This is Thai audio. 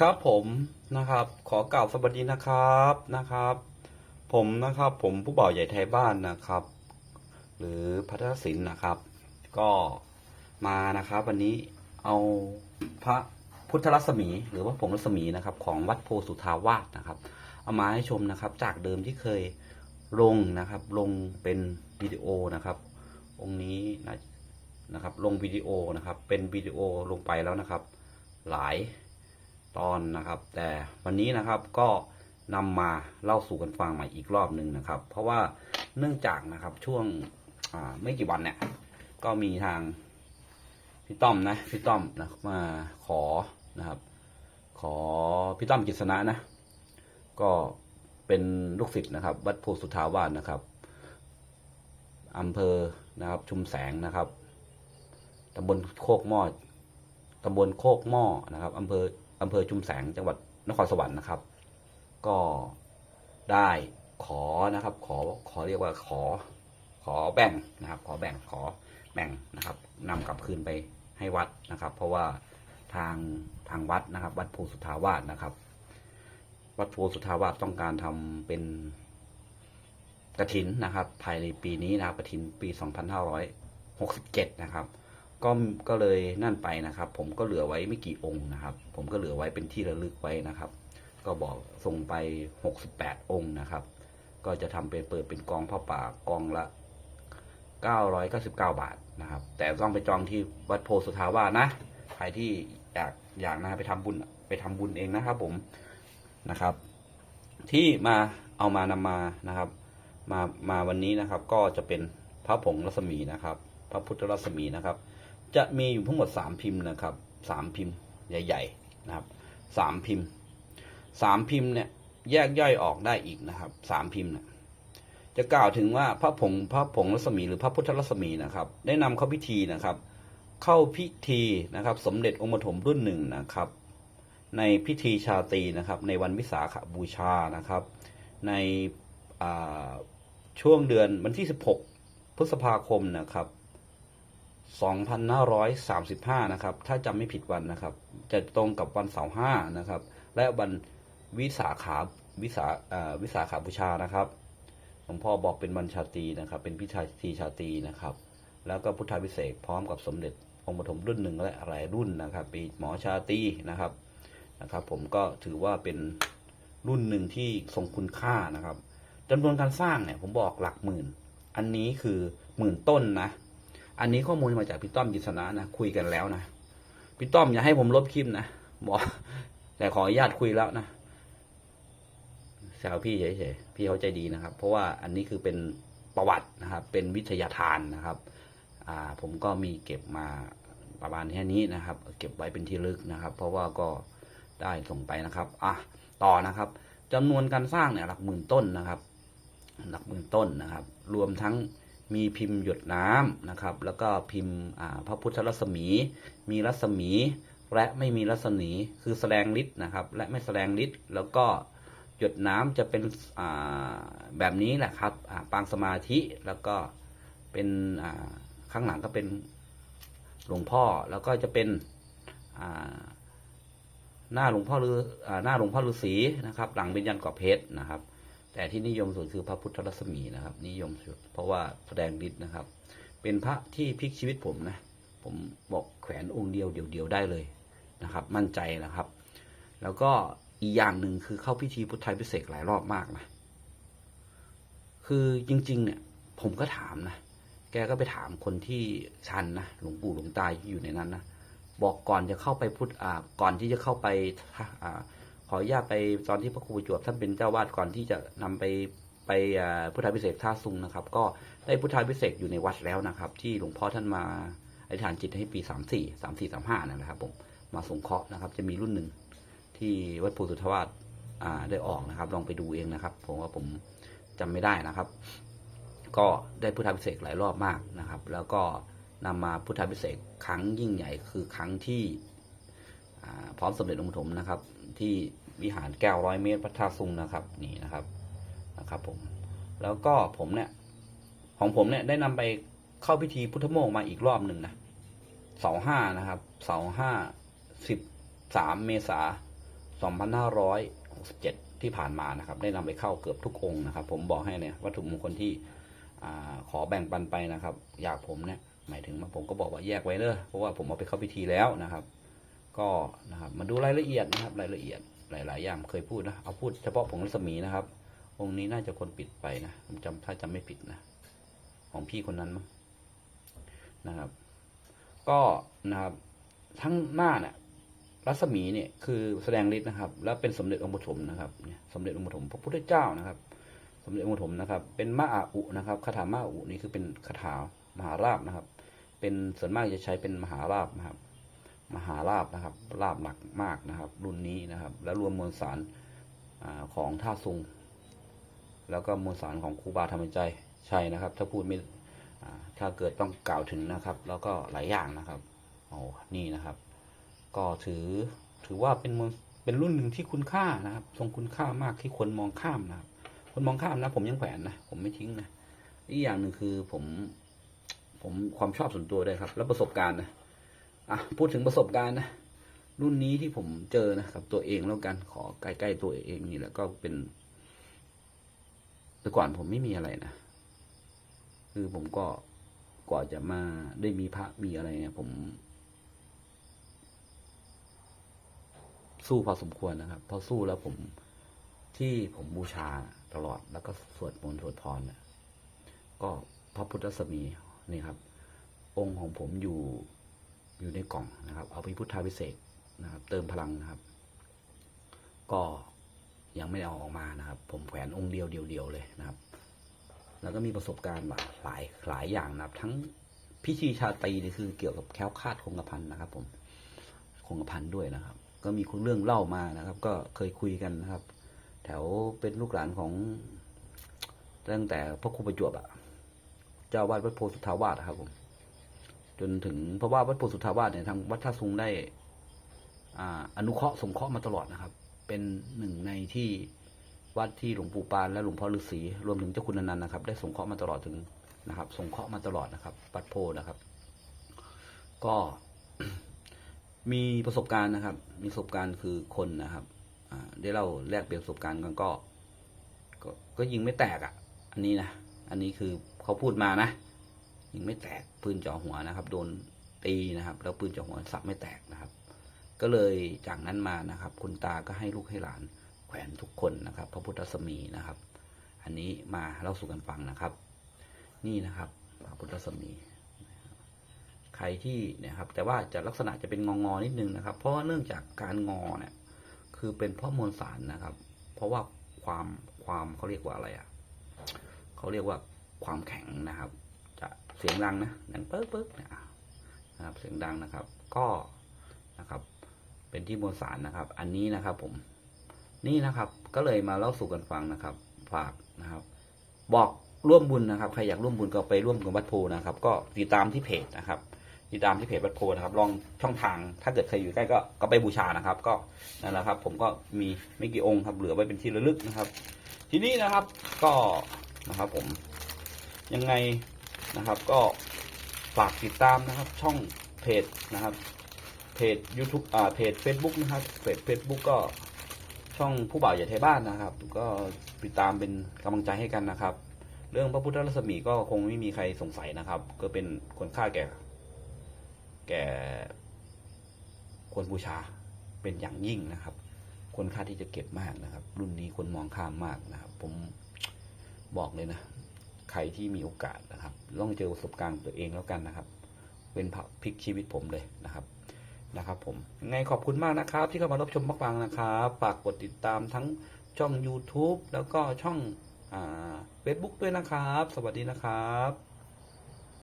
ครับผมนะครับ ขอกล่าวสวัสดีนะครับนะครับ ผมนะครับ ผมผู้บ่าวใหญ่ไทยบ้านนะครับ หรือพัฒนศิลป์นะครับ ก็มานะครับ วันนี้เอาพระพุทธรัศมี หรือว่าผงรัศมีนะครับ ของวัดโพสุทาวาสนะครับ เอามาให้ชมนะครับ จากเดิมที่เคยลงนะครับ ลงเป็นวิดีโอนะครับ องค์นี้นะนะครับ ลงวิดีโอนะครับ เป็นวิดีโอลงไปแล้วนะครับ หลาย ตอนนะครับ แต่วันนี้นะครับก็นำมาเล่าสู่กันฟังใหม่อีกรอบหนึ่งนะครับ เพราะว่าเนื่องจากนะครับช่วงไม่กี่วันเนี่ย ก็มีทางพี่ต้อมนะพี่ต้อมนะมาขอนะครับ ขอพี่ต้อมกิษณะนะ ก็เป็นลูกศิษย์นะครับ วัดโพสุทธาวาสนะครับอำเภอนะครับ ชุมแสงนะครับตำบลโคกหม้อตำบลโคกหม้อนะครับอำเภอ อำเภอชุมแสงจังหวัดนครสวรรค์นะครับ ก็ได้ขอนะครับ ขอขอเรียกว่าขอ ขอแบ่งนะครับ ขอแบ่งขอแบ่งนะครับนำกลับคืนไปให้วัดนะครับ เพราะว่าทางทางวัดนะครับ วัดโพสุทธาวาสนะครับ วัดโพสุทธาวาสต้องการทำเป็นกระถินนะครับ ภายในปีนี้นะครับกระถินปี 2567 นะครับ ก็ก็เลยนั่นไปนะครับ ผมก็เหลือไว้ไม่กี่องค์นะครับ ผมก็เหลือไว้เป็นที่ระลึกไว้นะครับ ก็บอกส่งไป 68 องค์นะครับ ก็จะทำเป็นเปิดเป็นกองผ้าป่ากองละ 999 บาทนะครับ แต่ต้องไปจองที่วัดโพสุทาวาสนะใครที่อยากอยากนะไปทำบุญไปทำบุญเองนะครับ ผมนะครับ ที่มาเอามานำมานะครับ มามาวันนี้นะครับ ก็จะเป็นพระผงรัศมีนะครับ พระพุทธรัศมีนะครับ จะมีอยู่ทั้งหมดสามพิมพ์นะครับสามพิมพ์ใหญ่ ๆนะครับสามพิมพ์สามพิมพ์เนี่ยแยกย่อยออกได้อีกนะครับสามพิมพ์เนี่ยจะกล่าวถึงว่าพระผงพระผงรัศมีหรือพระพุทธรัศมีนะครับ ได้นำเข้าพิธีนะครับ เข้าพิธีนะครับ สมเด็จองค์ปฐมรุ่นหนึ่งนะครับ ในพิธีชาตรีนะครับ ในวันวิสาขบูชานะครับ ในช่วงเดือนวันที่ 16 พฤษภาคมนะครับ 2535 นะครับ ถ้าจำไม่ผิดวันนะครับ จะตรงกับวันเสาร์ห้านะครับ และวันวิสาขาวิสาวิสาขาบูชานะครับ หลวงพ่อบอกเป็นวันชาตีนะครับ เป็นพิธีชาตีนะครับ แล้วก็พุทธาพิเศษพร้อมกับสมเด็จองค์ปฐมรุ่นหนึ่งและหลายรุ่นนะครับ ปีหมอชาตีนะครับนะครับ ผมก็ถือว่าเป็นรุ่นหนึ่งที่ทรงคุณค่านะครับจำนวนการสร้างเนี่ยผมบอกหลักหมื่น อันนี้คือหมื่นต้นนะ อันนี้ข้อมูลมาจากพี่ต้อมกิษณะนะคุยกันแล้วนะพี่ต้อมอย่าให้ผมลบคลิปนะบอกแต่ขออนุญาตคุยแล้วนะแซวพี่เฉยๆพี่เขาใจดีนะครับ เพราะว่าอันนี้คือเป็นประวัตินะครับ เป็นวิทยาทานนะครับ อ่า ผมก็มีเก็บมาประมาณแค่นี้นะครับ เก็บไว้เป็นที่ลึกนะครับ เพราะว่าก็ได้ส่งไปนะครับ อะต่อนะครับจำนวนการสร้างเนี่ยหลักหมื่นต้นนะครับ หลักหมื่นต้นนะครับ รวมทั้ง มีพิมพ์หยดน้ำนะครับ แล้วก็พิมพ์พระพุทธรัศมี มีรัศมี และไม่มีรัศมีคือแสดงฤทธิ์นะครับ และไม่แสดงฤทธิ์แล้วก็หยดน้ำจะเป็นแบบนี้แหละครับปางสมาธิแล้วก็เป็นข้างหลังก็เป็นหลวงพ่อแล้วก็จะเป็นหน้าหลวงพ่อฤาอ่าหน้าหลวงพ่อฤาษีนะครับ หลังเป็นยันกอบเพชรนะครับ แต่ที่นิยมสุดคือพระพุทธรัศมีนะครับ นิยมสุด เพราะว่าแสดงฤทธิ์นะครับ เป็นพระที่พลิกชีวิตผมนะ ผมบอกแขวนองค์เดียวเดียวๆได้เลยนะครับ มั่นใจนะครับ แล้วก็อีกอย่างหนึ่งคือเข้าพิธีพุทธไทยพิเศษกหลายรอบมากนะคือจริง ๆ เนี่ย ผมก็ถามนะแกก็ไปถามคนที่ชันนะหลวงปู่หลวงตาที่อยู่ในนั้นนะบอกก่อนจะเข้าไปพุทธอ่าก่อนที่จะเข้าไปอ่า ออนุญาตไปตอนที่พระครูประจวบท่านเป็นเจ้าวาดก่อนที่จะนำไปไปพุทธาพิเศษท่าซุงนะครับ ก็ได้พุทธาพิเศษอยู่ในวัดแล้วนะครับ ที่หลวงพ่อท่านมาอธิษฐานจิตให้ปีสามสี่สามสี่สามห้านะครับ ผมมาสงเคราะห์นะครับ จะมีรุ่นหนึ่งที่วัดโพสุทธวาสได้ออกนะครับ ลองไปดูเองนะครับ ผมว่าผมจำไม่ได้นะครับ ก็ได้พุทธาพิเศษหลายรอบมากนะครับ แล้วก็นำมาพุทธาพิเศษครั้งยิ่งใหญ่คือครั้งที่พร้อมสมเด็จองค์ปฐมนะครับ ที่ วิหารแก้วร้อยเมตรพระธาตุซุงนะครับนี่นะครับนะครับผมแล้วก็ผมเนี่ยของผมเนี่ยได้นำไปเข้าพิธีพุทธโมกมาอีกรอบหนึ่งนะเสาห้านะครับเสาห้าสิบสามเมษา2567ที่ผ่านมานะครับ ได้นำไปเข้าเกือบทุกองค์นะครับ ผมบอกให้เนี่ยวัตถุมงคลที่อขอแบ่งปันไปนะครับ อยากผมเนี่ยหมายถึงว่าผมก็บอกว่าแยกไว้เนอะเพราะว่าผมเอาไปเข้าพิธีแล้วนะครับ ก็นะครับมาดูรายละเอียดนะครับรายละเอียด หลาย ๆ อย่างเคยพูดนะ เอาพูดเฉพาะผงรัศมีนะครับ องค์นี้น่าจะคนปิดไปนะผมจำถ้าจำไม่ผิดนะ ของพี่คนนั้นมั้งนะครับ ก็นะครับทั้งหน้าเนี่ยรัศมีเนี่ยคือแสดงฤทธิ์นะครับ แล้วเป็นสมเด็จองค์ปฐมนะครับสมเด็จองค์ปฐมพระพุทธเจ้านะครับ สมเด็จองค์ปฐมนะครับ เป็นมะอาอุนะครับคาถามะอาอุนี่คือเป็นคาถามหาราบนะครับ เป็นส่วนมากจะใช้เป็นมหาราบนะครับ มหาราบนะครับราบหนักมากนะครับ รุ่นนี้นะครับ แล้วรวมมวลสารอของท่าซุง แล้วก็มวลสารของครูบาธรรมใจใช่นะครับ ถ้าพูดไม่ถ้าเกิดต้องกล่าวถึงนะครับ แล้วก็หลายอย่างนะครับโอ้นี่นะครับ ก็ถือถือว่าเป็นมวลเป็นรุ่นหนึ่งที่คุณค่านะครับ ทรงคุณค่ามากที่คนมองข้ามนะครับ คนมองข้ามนะ ผมยังแขวนนะผมไม่ทิ้งนะอีกอย่างหนึ่งคือผมผมความชอบส่วนตัวด้วยครับ แล้วประสบการณ์นะ อะพูดถึงประสบการณ์นะรุ่นนี้ที่ผมเจอนะครับตัวเองแล้วกันขอใกล้ๆตัวเองนี่แหละก็เป็นแต่ก่อนผมไม่มีอะไรนะคือผมก็กว่าจะมาได้มีพระมีอะไรเนี่ยผม สู้พอสมควรนะครับ พอสู้แล้วผมที่ผมบูชาตลอดแล้วก็สวดมนต์สวดพรเนี่ยก็พระพุทธสมีนี่ครับ องค์ของผมอยู่ อยู่ในกล่องนะครับ เอาไปพุทธาพิเศษนะครับ เติมพลังนะครับ ก็ยังไม่ได้เอาออกมานะครับ ผมแขวนองค์เดียวเดียวเลยนะครับ แล้วก็มีประสบการณ์หลายหลายหลายอย่างนะครับ ทั้งพิธีชาตรีนี่คือเกี่ยวกับแค้วคาดคงกระพันนะครับ ผมคงกระพันด้วยนะครับ ก็มีเรื่องเล่ามานะครับ ก็เคยคุยกันนะครับ แถวเป็นลูกหลานของตั้งแต่พระครูประจวบอะเจ้าวาดวัดโพธิ์สุทธาวาสอะครับผม จนถึงเพราะว่าวัดโพสุทธาวาสเนี่ยทางวัดท่าซุงได้อาอนุเคราะห์สงเคราะห์มาตลอดนะครับ เป็นหนึ่งในที่วัดที่หลวงปู่ปานและหลวงพ่อฤาษีรวมถึงเจ้าคุณนันต์นะครับ ได้สงเคราะห์มาตลอดถึงนะครับ สงเคราะห์มาตลอดนะครับ วัดโพนะครับ ก็มีประสบการณ์นะครับ มีประสบการณ์คือคนนะครับได้เล่าแลกเปลี่ยนประสบการณ์กันก็ ก็ยิงไม่แตกอะ อันนี้นะ อันนี้คือเขาพูดมานะ ยิงไม่แตกปืนจ่อหัวนะครับ โดนตีนะครับ แล้วปืนจ่อหัวสับไม่แตกนะครับ ก็เลยจากนั้นมานะครับ คุณตาก็ให้ลูกให้หลานแขวนทุกคนนะครับ พระพุทธสมีนะครับ อันนี้มาเล่าสู่กันฟังนะครับ นี่นะครับ พระพุทธสมีใครที่เนี่ยครับ แต่ว่าจะลักษณะจะเป็นงองอนิดนึงนะครับ เพราะว่าเนื่องจากการงอเนี่ยคือเป็นเพ่อมวลสารนะครับ เพราะว่าความความเขาเรียกว่าอะไรอะเขาเรียกว่าความแข็งนะครับ สียงดังนะดังเปิ๊กเปิ๊กเนี่ยนะครับเสียงดังนะครับ ก็นะครับ เป็นที่มวลสารนะครับ อันนี้นะครับผมนี่นะครับ ก็เลยมาเล่าสู่กันฟังนะครับ ฝากนะครับ บอกร่วมบุญนะครับใครอยากร่วมบุญก็ไปร่วมกับวัดโพนะครับ ก็ติดตามที่เพจนะครับ ติดตามที่เพจวัดโพนะครับ ลองช่องทาง ถ้าเกิดใครอยู่ใกล้ก็ก็ไปบูชานะครับ ก็นั่นแหละครับ ผมก็มีไม่กี่องค์ครับเหลือไว้เป็นที่ระลึกนะครับ ทีนี้นะครับ ก็นะครับ ผมยังไง นะครับ ก็ฝากติดตามนะครับช่องเพจนะครับเพจ YouTube อ่าเพจ Facebook นะครับเพจ Facebook ก็ช่องผู้บ่าวใหญ่ไทยบ้านนะครับ ก็ติดตามเป็นกำลังใจให้กันนะครับ เรื่องพระพุทธรัศมีก็คงไม่มีใครสงสัยนะครับ ก็เป็นคนค่าแก่ แก่ควรบูชาเป็นอย่างยิ่งนะครับ คนค่าที่จะเก็บมากนะครับ รุ่นนี้คนมองข้ามมากนะครับ ผมบอกเลยนะ ใครที่มีโอกาสนะครับต้องเจอประสบการณ์ตัวเองแล้วกันนะครับ เป็นผักพลิกชีวิตผมเลยนะครับนะครับ ผมยังไงขอบคุณมากนะครับ ที่เข้ามารับชมมากฟังนะครับฝากกดติดตามทั้งช่อง YouTube แล้วก็ช่องเฟซบุ๊กด้วยนะครับ สวัสดีนะครับ